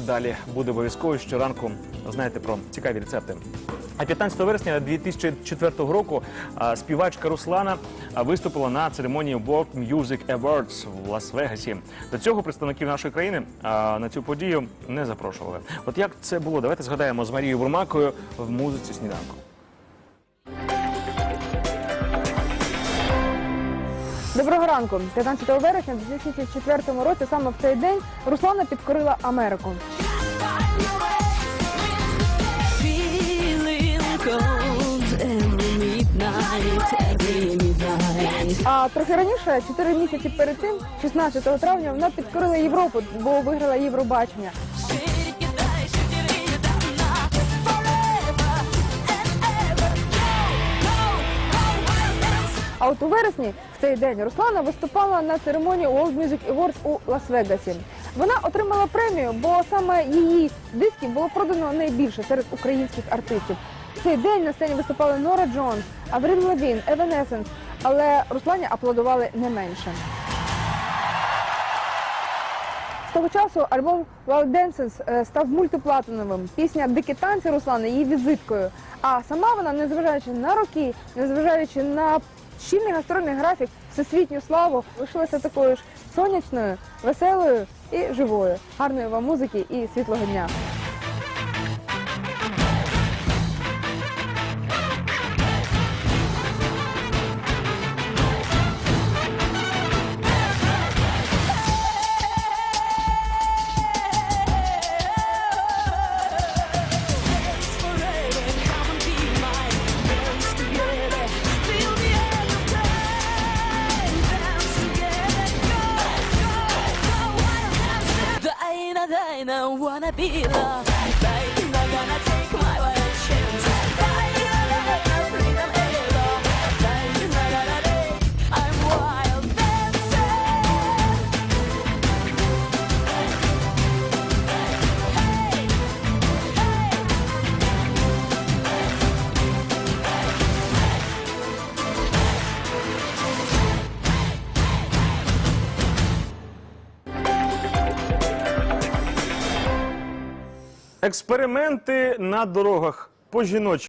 Далі буде обов'язково щоранку. Знаєте про цікаві рецепти. А 15 вересня 2004 року співачка Руслана виступила на церемонії World Music Awards в Лас-Вегасі. До цього представників нашої країни на цю подію не запрошували. От як це було? Давайте згадаємо з Марією Бурмакою в музиці сніданку. Доброго ранку. 15 вересня 2004 році саме в цей день Руслана підкорила Америку. А трохи раніше, 4 місяці перед тим, 16 травня, вона підкорила Європу, бо виграла Євробачення. От у вересні в цей день Руслана виступала на церемонії World Music Awards у Лас-Вегасі. Вона отримала премію, бо саме її дисків було продано найбільше серед українських артистів. В цей день на сцені виступали Нора Джонс, Аврил Лавін, Evanescence, але Руслані аплодували не менше. З того часу альбом Wild Dances е, став мультиплатиновим. Пісня Дикі танці Руслани її візиткою. А сама вона, незважаючи на роки, незважаючи на щільний гастрольний графік, всесвітню славу, лишилася такою ж сонячною, веселою і живою. Гарної вам музики і світлого дня. I don't wanna be loved. Baby, gonna take Експерименти на дорогах по жіночі.